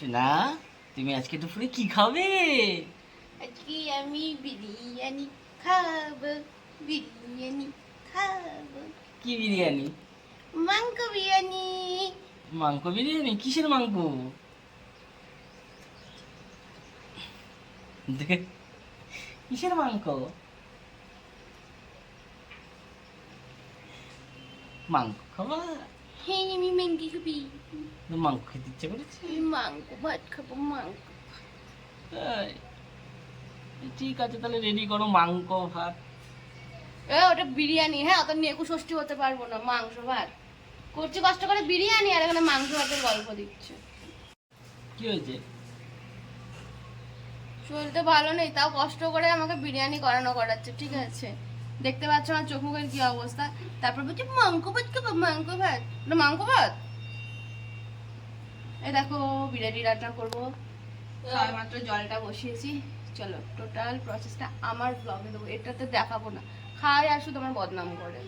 শোনা তুমি আজকে দুপুরে কি খাবে? আজকে আমি বিরিয়ানি খাব বিরিয়ানি খাব। কি বিরিয়ানি? মাংস বিরিয়ানি। মাংস বিরিয়ানি? কিসের মাংস? কিসের মাংস? মাংস খাবা হ্যাঁ আমি ম্যাঙ্গি খাবি। মাংস খেতে ইচ্ছে করেছে? মাংস ভাত খাব মাংস। তাই? ঠিক আছে তাহলে রেডি করো মাংস ভাত। এ ওটা বিরিয়ানি হ্যাঁ অত নেকু ষষ্ঠী হতে পারব না মাংস ভাত। করছি কষ্ট করে বিরিয়ানি আর এখানে মাংস ভাতের গল্প দিচ্ছে। কি হয়েছে? চলতে ভালো নেই তাও কষ্ট করে আমাকে বিরিয়ানি করানো করাচ্ছে ঠিক আছে। দেখতে পাচ্ছ আমার চোখ মুখের কি অবস্থা? তারপর বলছি মাংক ভাত খাব মাংক ভাত। না মাংক ভাত? এ দেখো, বিরিয়ানি রান্না করব। মাত্র জলটা বসিয়েছি। চলো টোটাল প্রসেসটা আমার ব্লগে দেবো। এটাতে দেখাবো না। খাই আর শুধু আমার বদনাম করে।